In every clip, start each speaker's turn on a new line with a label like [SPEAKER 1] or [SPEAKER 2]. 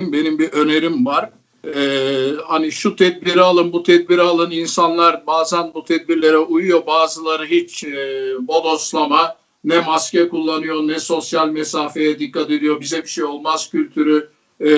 [SPEAKER 1] benim bir önerim var. Ee, hani şu tedbiri alın, bu tedbiri alın. İnsanlar bazen bu tedbirlere uyuyor, bazıları hiç e, bodoslama, ne maske kullanıyor, ne sosyal mesafeye dikkat ediyor. Bize bir şey olmaz kültürü. Ee,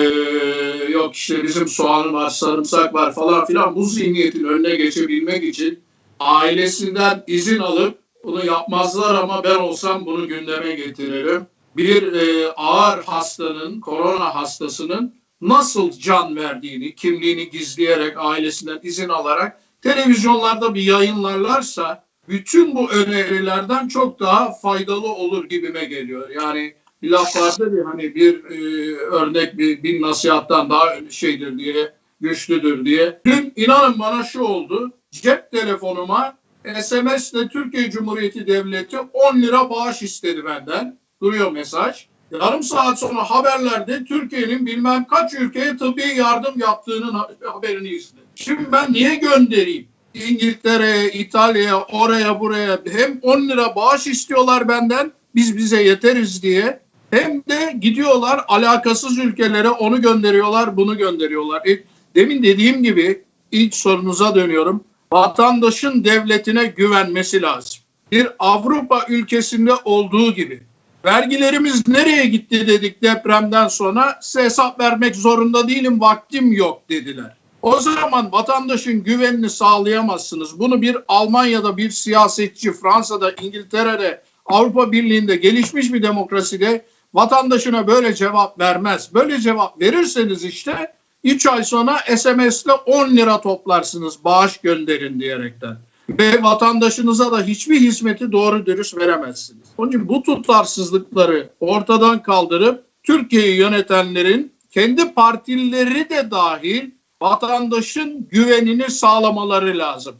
[SPEAKER 1] yok işte bizim soğan var, sarımsak var falan filan. Bu zihniyetin önüne geçebilmek için ailesinden izin alıp bunu yapmazlar ama ben olsam bunu gündeme getiririm. Bir e, ağır hastanın, korona hastasının nasıl can verdiğini, kimliğini gizleyerek, ailesinden izin alarak televizyonlarda bir yayınlarlarsa bütün bu önerilerden çok daha faydalı olur gibime geliyor. Yani bir laf vardır ya hani bir e, örnek bir, bir nasihattan daha şeydir diye, güçlüdür diye. Dün inanın bana şu oldu. Cep telefonuma SMS'le Türkiye Cumhuriyeti Devleti 10 lira bağış istedi benden. Duruyor mesaj. Yarım saat sonra haberlerde Türkiye'nin bilmem kaç ülkeye tıbbi yardım yaptığının ha- haberini izledim. Şimdi ben niye göndereyim? İngiltere'ye, İtalya'ya, oraya buraya hem 10 lira bağış istiyorlar benden biz bize yeteriz diye hem de gidiyorlar alakasız ülkelere onu gönderiyorlar bunu gönderiyorlar. E, demin dediğim gibi ilk sorunuza dönüyorum. Vatandaşın devletine güvenmesi lazım. Bir Avrupa ülkesinde olduğu gibi Vergilerimiz nereye gitti dedik depremden sonra size hesap vermek zorunda değilim vaktim yok dediler. O zaman vatandaşın güvenini sağlayamazsınız. Bunu bir Almanya'da bir siyasetçi, Fransa'da, İngiltere'de, Avrupa Birliği'nde gelişmiş bir demokraside vatandaşına böyle cevap vermez. Böyle cevap verirseniz işte 3 ay sonra SMS'le 10 lira toplarsınız bağış gönderin diyerekten ve vatandaşınıza da hiçbir hizmeti doğru dürüst veremezsiniz. Onun için bu tutarsızlıkları ortadan kaldırıp Türkiye'yi yönetenlerin kendi partileri de dahil vatandaşın güvenini sağlamaları lazım.